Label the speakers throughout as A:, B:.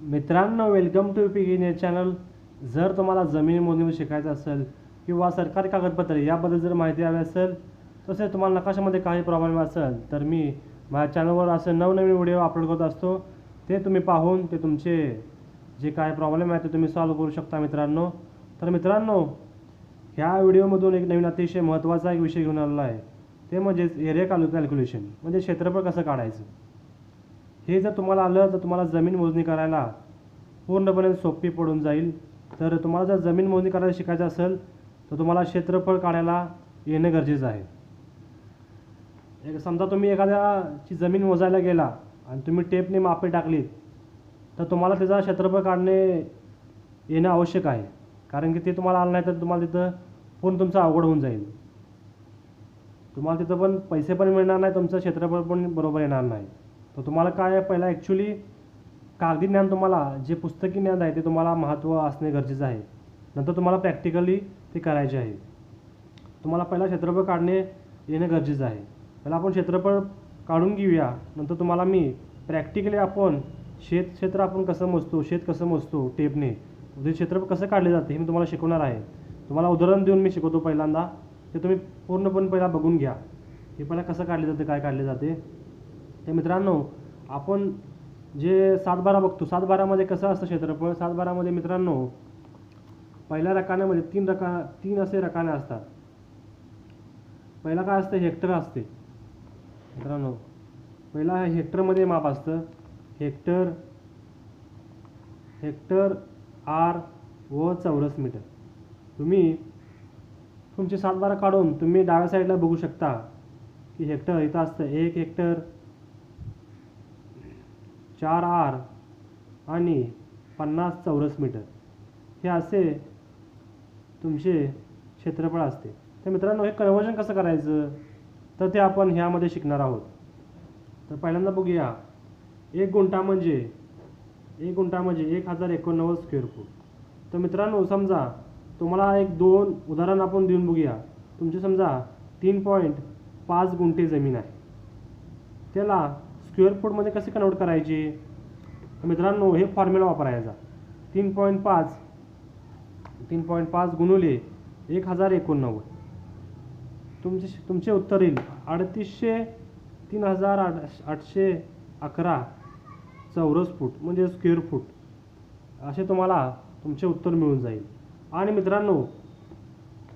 A: मित्रांनो welcome to P in channel जर तुम्हाला जमीन मोजणी शिकायचं असेल किंवा सरकारी कागदपत्रे याबद्दल जर माहिती हवी असेल तसेच तुम्हाला नकाशामध्ये काही प्रॉब्लेम असेल तर मी माझ्या चॅनलवर असं नवनवीन व्हिडिओ अपलोड करत असतो. ते तुम्ही पाहून ते तुमचे जे काय प्रॉब्लेम आहे ते तुम्ही सॉल्व करू शकता मित्रांनो. तर मित्रांनो ह्या व्हिडिओमधून एक नवीन अतिशय महत्त्वाचा एक विषय घेऊन आलेला आहे. ते म्हणजेच एरिया कॅल्क्युलेशन म्हणजे क्षेत्रफळ कसं काढायचं? हे जर तुम्हाला आलं तर तुम्हाला जमीन मोजणी करायला पूर्णपणे सोपी पडून जाईल तर तुम्हाला जर जमीन मोजणी करायला शिकायचं असेल तर तुम्हाला क्षेत्रफळ काढायला येणं गरजेचं आहे. एक समजा तुम्ही एखाद्याची जमीन मोजायला गेला आणि तुम्ही टेपने मापे टाकलीत तर तुम्हाला त्याचा क्षेत्रफळ काढणे येणं आवश्यक आहे. कारण की ते तुम्हाला आलं नाही तर तुम्हाला तिथं पूर्ण तुमचं अवघड होऊन जाईल. तुम्हाला तिथं पण पैसे पण मिळणार नाही तुमचं क्षेत्रफळ पण बरोबर येणार नाही. तर तुम्हाला काय आहे? पहिला ॲक्च्युली कागदी ज्ञान तुम्हाला जे पुस्तकी ज्ञान आहे ते तुम्हाला महत्त्व असणे गरजेचं आहे. नंतर तुम्हाला प्रॅक्टिकली ते करायचे आहे. तुम्हाला पहिला क्षेत्रफळ काढणे येणं गरजेचं आहे. पहिला आपण क्षेत्रफळ काढून घेऊया. नंतर तुम्हाला मी प्रॅक्टिकली आपण शेत क्षेत्र आपण कसं मोजतो शेत कसं मोजतो टेपने. ते क्षेत्रफळ कसं काढले जाते हे मी तुम्हाला शिकवणार आहे. तुम्हाला उदाहरण देऊन मी शिकवतो पहिल्यांदा. ते तुम्ही पूर्णपणे पहिला बघून घ्या. हे पहिला कसं काढले जाते काय काढले जाते? तर मित्रांनो आपण जे सातबारा बघतो सातबारामध्ये कसं असतं क्षेत्रफळ? सातबारामध्ये मित्रांनो पहिल्या रकान्यामध्ये तीन रका तीन असे रकाने असतात. पहिला काय असतं? हेक्टर असते. मित्रांनो पहिला हेक्टरमध्ये माप असतं. हेक्टर हेक्टर आर व चौरस मीटर. तुम्ही तुमचे सातबारा काढून तुम्ही डाव्या साईडला बघू शकता की हेक्टर इथं असतं. एक हेक्टर चार आर आणि पन्नास चौरस मीटर हे असे तुमचे क्षेत्रफळ असते. तर मित्रांनो हे कन्वर्जन कसं करायचं? तर ते आपण ह्यामध्ये शिकणार आहोत. तर पहिल्यांदा बघूया. एक गुंठा म्हणजे एक गुंठा म्हणजे एक हजार एकोणनव्वद स्क्वेअर फूट तर मित्रांनो समजा तुम्हाला एक दोन उदाहरण आपण देऊन बघूया. तुमचे समजा तीन पॉईंट पाच गुंठे जमीन आहे. त्याला स्क्वेअर फूटमध्ये कसे कन्वर्ट करायचे? मित्रांनो हे फॉर्म्युला वापरायचा. तीन पॉईंट पाच. तीन पॉईंट पाच गुणुले एक हजार एकोणनव्वद. तुमचे तुमचे उत्तर येईल. अडतीसशे तीन हजार आठ आठशे अकरा चौरस फूट म्हणजे स्क्वेअर फूट असे तुम्हाला तुमचे उत्तर मिळून जाईल. आणि मित्रांनो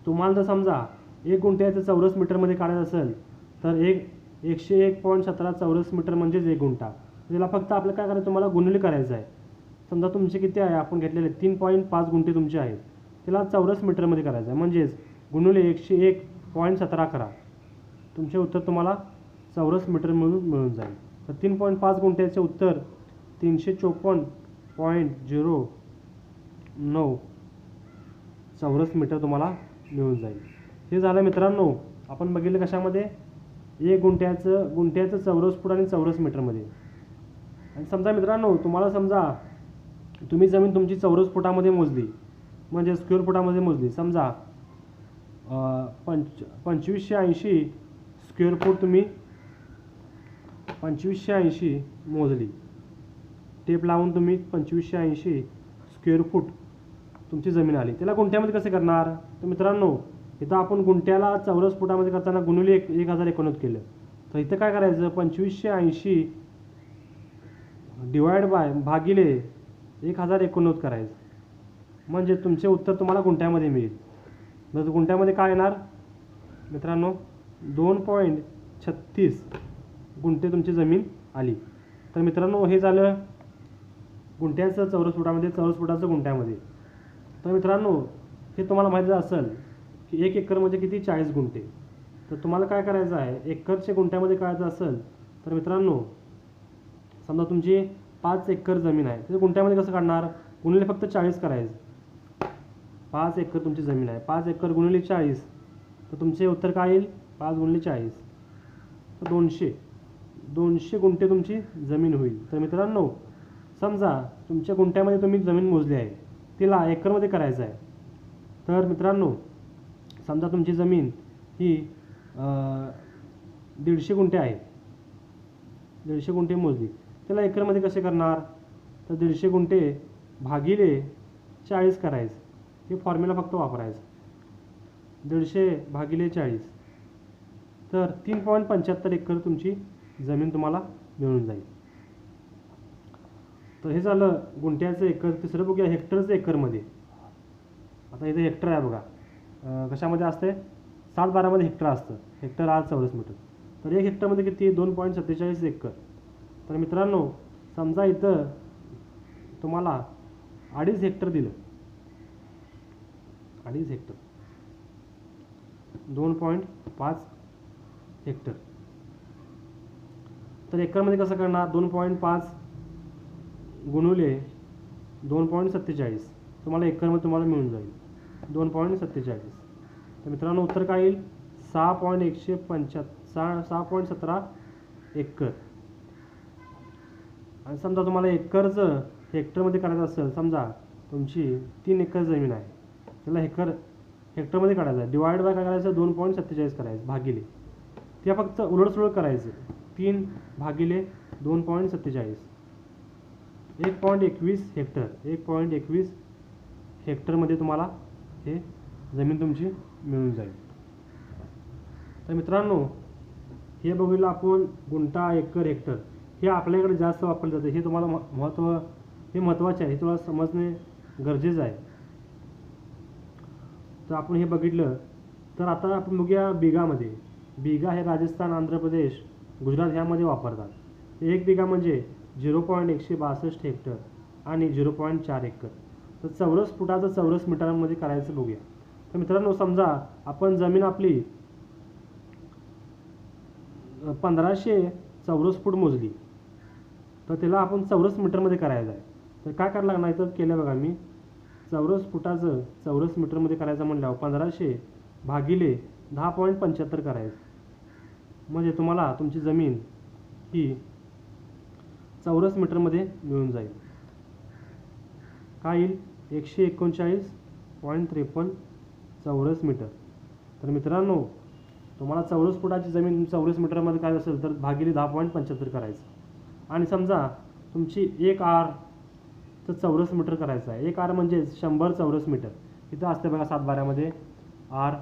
A: तुम्हाला जर समजा एक गुंठ्याचं चौरस मीटरमध्ये काढायचं असेल तर एक एकशे एक पॉईंट सतरा चौरस मीटर म्हणजेच एक गुंठा. त्याला फक्त आपलं काय करायचं? तुम्हाला गुणले करायचं आहे. समजा तुमचे किती आहे? आपण घेतलेले तीन पॉईंट पाच गुंठे तुमचे आहेत. त्याला चौरस मीटरमध्ये करायचं आहे. म्हणजेच गुणले एकशे एक पॉईंट सतरा करा. तुमचे उत्तर तुम्हाला चौरस मीटर मिळून मिळून जाईल. तर तीन पॉईंट पाच गुंठ्याचे उत्तर तीनशे चोपन्न पॉईंट झिरो नऊ चौरस मीटर तुम्हाला मिळून जाईल. हे झालं मित्रांनो. आपण बघितलं कशामध्ये? एक गुंठ्याचं गुंठ्याचं चौरस फूट आणि चौरस मीटरमध्ये. आणि समजा मित्रांनो तुम्हाला समजा तुम्ही जमीन तुमची चौरस फुटामध्ये मोजली म्हणजे स्क्वेअर फुटामध्ये मोजली. समजा पंच पंचवीसशे ऐंशी स्क्वेअर फूट तुम्ही पंचवीसशे ऐंशी मोजली. टेप लावून तुम्ही पंचवीसशे ऐंशी स्क्वेअर फूट तुमची जमीन आली. त्याला गुंठ्यामध्ये कसे करणार? तर मित्रांनो इथं आपण गुंट्याला चौरस फुटामध्ये करताना गुणुले एक एक हजार एकोणीस केलं. तर इथं काय करायचं? पंचवीसशे ऐंशी डिवाइड बाय भागिले एक हजार एकोणनव्वद करायचं. म्हणजे तुमचे उत्तर तुम्हाला गुंट्यामध्ये मिळेल. तर गुंट्यामध्ये काय येणार? मित्रांनो दोन पॉईंट छत्तीस गुंठे तुमची जमीन आली. तर मित्रांनो हे झालं गुंट्याचं चौरस फुटामध्ये चौरस फुटाचं गुंट्यामध्ये तर मित्रांनो हे तुम्हाला माहिती असेल की एक एकर म्हणजे किती चाळीस गुंठे? तर तुम्हाला काय करायचं आहे? एकरचे गुंठ्यामध्ये करायचं असेल तर मित्रांनो समजा तुमची पाच एकर जमीन आहे तर गुंठ्यामध्ये कसं काढणार? गुणिले फक्त चाळीस करायचं. पाच एकर तुमची जमीन आहे. पाच एकर गुणिले चाळीस तर तुमचे उत्तर काय येईल? पाच गुणिले चाळीस. तर दोनशे. दोनशे गुंठे तुमची जमीन होईल. तर मित्रांनो समजा तुमच्या गुंठ्यामध्ये तुम्ही जमीन मोजली आहे तिला एकरमध्ये करायचं आहे. तर मित्रांनो समजा तुमची जमीन ही दीडशे गुंठे आहे. दीडशे गुंठे मोजली. त्याला एकरमध्ये कसे करणार? तर दीडशे गुंठे भागिले चाळीस करायचं. हे फॉर्म्युला फक्त वापरायचं. दीडशे भागिले चाळीस. तर तीन पॉईंट पंच्याहत्तर एकर तुमची जमीन तुम्हाला मिळून जाईल. तर हे झालं गुंठ्याचं एकर तिसरं बघूया हेक्टरचं एकरमध्ये. आता इथे हेक्टर आहे बघा. कशामध्ये असते? सात बारामध्ये हेक्टर असतं. हेक्टर आठ चौरस मीटर. तर एक हेक्टरमध्ये किती? दोन पॉईंट सत्तेचाळीस एकर. तर मित्रांनो समजा इथं तुम्हाला अडीच हेक्टर दिलं. अडीच हेक्टर. दोन पॉईंट पाच हेक्टर. तर एकरमध्ये कसं करणार? दोन पॉईंट पाच गुणुले दोन पॉईंट सत्तेचाळीस. तुम्हाला एकरमध्ये तुम्हाला मिळून जाईल. दोन पॉईंट सत्तेचाळीस. तर मित्रांनो उत्तर काय येईल? सहा पॉईंट एकशे पंच्याहत्तर सहा सहा पॉईंट सतरा एकर. आणि समजा तुम्हाला एकरचं हेक्टरमध्ये करायचं असेल समजा तुमची तीन एकर जमीन आहे त्याला हेक्टर हेक्टरमध्ये काढायचं आहे. डिवाइड बाय काय करायचं? दोन पॉईंट सत्तेचाळीस करायचं भागिले. ते फक्त उलटसुलट करायचं तीन भागिले दोन पॉईंट सत्तेचाळीस. एक पॉईंट एकवीस हेक्टर एक पॉईंट एकवीस हेक्टरमध्ये तुम्हाला हे जमीन तुमची मिळून जाईल. तर मित्रांनो हे बघूया आपण गुंठा एकर हेक्टर हे आपल्याकडे जास्त वापरलं जातं. हे तुम्हाला महत्त्व हे महत्त्वाचे आहे. हे तुम्हाला समजणे गरजेचं आहे. तर आपण हे बघितलं. तर आता आपण बघूया बिगामध्ये. बिगा हे राजस्थान आंध्र प्रदेश गुजरात ह्यामध्ये वापरतात. एक बिगा म्हणजे झिरो पॉईंट एकशे बासष्ट हेक्टर आणि झिरो पॉईंट चार एकर. तर चौरस फुटाचं चौरस मीटरमध्ये करायचं बघूया. तर मित्रांनो समजा आपण जमीन आपली पंधराशे चौरस फूट मोजली. तर त्याला आपण चौरस मीटरमध्ये करायचं आहे. तर काय करायला लागणार तर केलं बघा मी. चौरस फुटाचं चौरस मीटरमध्ये करायचं म्हणल्यावर पंधराशे भागिले दहा पॉईंट पंच्याहत्तर करायचं. म्हणजे तुम्हाला तुमची जमीन ही चौरस मीटरमध्ये मिळून जाईल. काय येईल? एकशे एकोणचाळीस पॉईंट त्रेपन्न चौरस मीटर. तर मित्रांनो तुम्हाला चौरस फुटाची जमीन चौरस मीटरमध्ये काय असेल तर भागिले दहा पॉईंट पंच्याहत्तर करायचं. आणि समजा तुमची एक आर तर चौरस मीटर करायचं आहे. एक आर म्हणजे शंभर चौरस मीटर. इथं असते बघा सातबाऱ्यामध्ये आर.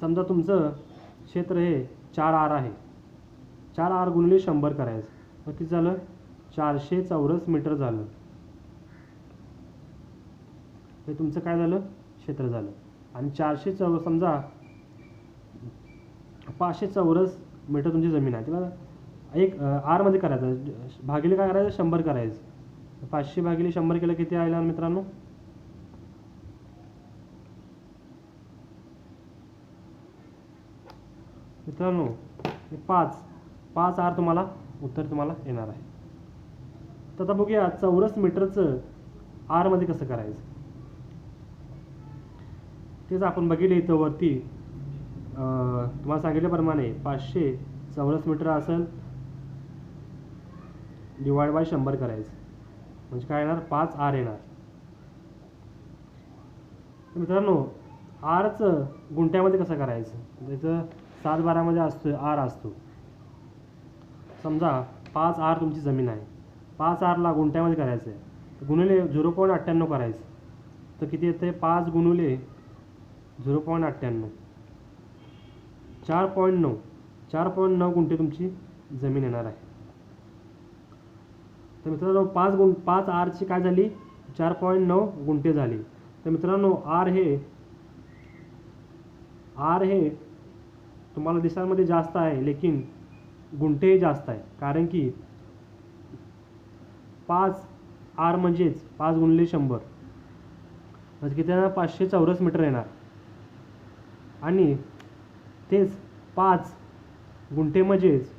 A: समजा तुमचं क्षेत्र हे चार आर आहे. चार आर गुणले शंभर करायचं. मग किती झालं? चारशे चौरस मीटर झालं. हे तुमचं काय झालं? क्षेत्र झालं. आणि चारशे चौ समजा पाचशे चौरस मीटर तुमची जमीन आहे. तिला एक आरमध्ये करायचं. भागिले काय करायचं? शंभर करायचं. पाचशे भागिले शंभर केलं किती आला मित्रांनो? मित्रांनो हे पाच. पाच आर तुम्हाला उत्तर तुम्हाला येणार आहे. तर आता बघूया चौरस मीटरचं आरमध्ये कसं करायचं? तेच आपण बघितलं इथं वरती. तुम्हाला सांगितल्याप्रमाणे पाचशे चौरस मीटर असेल. डिवाइड बाय शंभर करायचं. म्हणजे काय येणार? पाच आर येणार. मित्रांनो आरचं गुंठ्यामध्ये कसं करायचं? म्हणजे त्याचं सात बारामध्ये असतो आर असतो. समजा पाच आर तुमची जमीन आहे. पाच आरला गुंठ्यामध्ये करायचं आहे गुणिले झिरो पॉईंट अठ्ठ्याण्णव करायचं. तर किती येते पाच गुणुले झिरो पॉईंट अठ्ठ्याण्णव. चार पॉईंट नऊ. चार पॉईंट नऊ गुंठे तुमची जमीन येणार आहे. तर मित्रांनो पाच गुं पाच आरची काय झाली? चार पॉईंट नऊ गुंठे झाली. तर मित्रांनो आर हे आर हे तुम्हाला दिसांमध्ये जास्त आहे लेकिन गुंठेही जास्त आहे. कारण की पाच आर म्हणजेच पाच गुणले शंभर. म्हणजे किती येणार? पाचशे चौरस मीटर येणार. आणि तेच पाच गुंठे म्हणजेच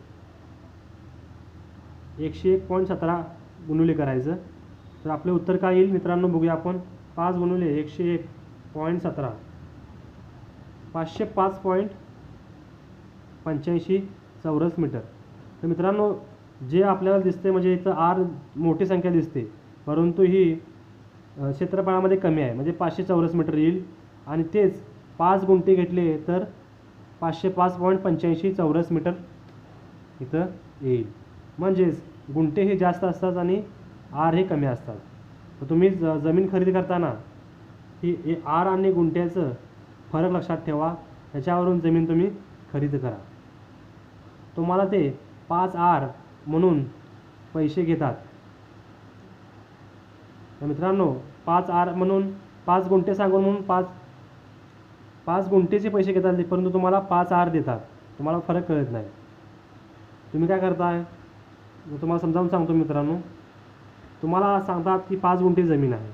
A: एकशे एक पॉईंट सतरा गुणुले करायचं. तर आपले उत्तर काय येईल? मित्रांनो बघूया आपण. पाच गुणुले एकशे एक पॉईंट सतरा. पाचशे पाच पॉईंट पंच्याऐंशी चौरस मीटर. तर मित्रांनो जे आपल्याला दिसते म्हणजे इथं आर मोठी संख्या दिसते परंतु ही क्षेत्रफळामध्ये कमी आहे. म्हणजे पाचशे चौरस मीटर येईल. आणि तेच पाच गुंठे घेतले तर पाचशे पाच पॉईंट पंच्याऐंशी चौरस मीटर इथं येईल. म्हणजेच गुंठे हे जास्त असतात आणि आर हे कमी असतात. तर तुम्ही ज जमीन खरेदी करताना ही हे आर आणि गुंठ्याचं फरक लक्षात ठेवा. त्याच्यावरून जमीन तुम्ही खरेदी करा. तुम्हाला ते पाच आर म्हणून पैसे घेतात. तर मित्रांनो पाच आर म्हणून पाच गुंठे सांगून म्हणून पाच पाच गुंठेचे पैसे घेतात परंतु तुम्हाला पाच आर देतात. तुम्हाला फरक कळत नाही. तुम्ही काय करताय? मी तुम्हाला समजावून सांगतो मित्रांनो. तुम्हाला सांगतात की पाच गुंठे जमीन आहे.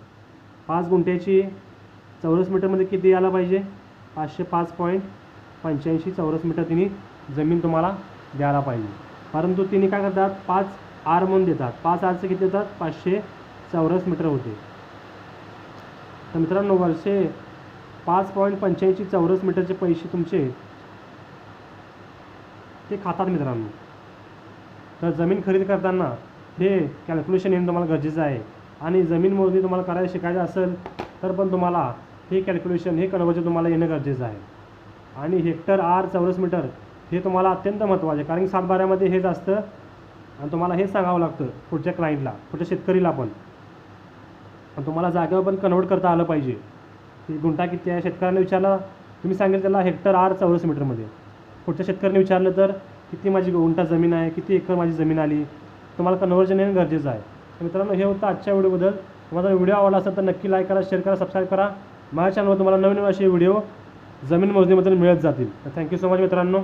A: पाच गुंठ्याची चौरस मीटरमध्ये किती यायला पाहिजे? पाचशे पाच पॉईंट पंच्याऐंशी चौरस मीटर तिने जमीन तुम्हाला द्यायला पाहिजे. परंतु तिने काय करतात? पाच आर म्हणून देतात. पाच आरचे किती देतात? पाचशे चौरस मीटर होते. तर मित्रांनो वर्षे पाच पॉईंट पंच्याऐंशी चौरस मीटरचे पैसे तुमचे ते खातात मित्रांनो. तर जमीन खरेदी करताना हे कॅल्क्युलेशन येणं तुम्हाला गरजेचं आहे. आणि जमीन मोजणी तुम्हाला करायला शिकायचं असेल तर पण तुम्हाला हे कॅल्क्युलेशन हे कन्वर्जन तुम्हाला येणं गरजेचं आहे. आणि हेक्टर आर चौरस मीटर हे तुम्हाला अत्यंत महत्त्वाचे कारण की सातबाऱ्यामध्ये हेच असतं. आणि तुम्हाला हे सांगावं लागतं पुढच्या क्लायंटला पुढच्या शेतकरीला पण. आणि तुम्हाला जागेवर पण कन्वर्ट करता आलं पाहिजे. की गुंठा किती आहे? शेतकऱ्याने विचारलं तुम्ही सांगेल त्याला हेक्टर आर चौरस मीटरमध्ये. पुढच्या शेतकऱ्याने विचारलं तर किती माझी गुंठा जमीन आहे? किती एकर माझी जमीन आली? तुम्हाला कन्वर्जन येणं गरजेचं आहे. तर मित्रांनो हे होतं आजच्या व्हिडिओबद्दल. तुम्हाला व्हिडिओ आवडला असेल तर नक्की लाईक करा शेअर करा सबस्क्राईब करा. माझ्या चॅनलवर तुम्हाला नवीन नवीन असे व्हिडिओ जमीन मोजणीबद्दल मिळत जातील. थँक्यू सो मच मित्रांनो.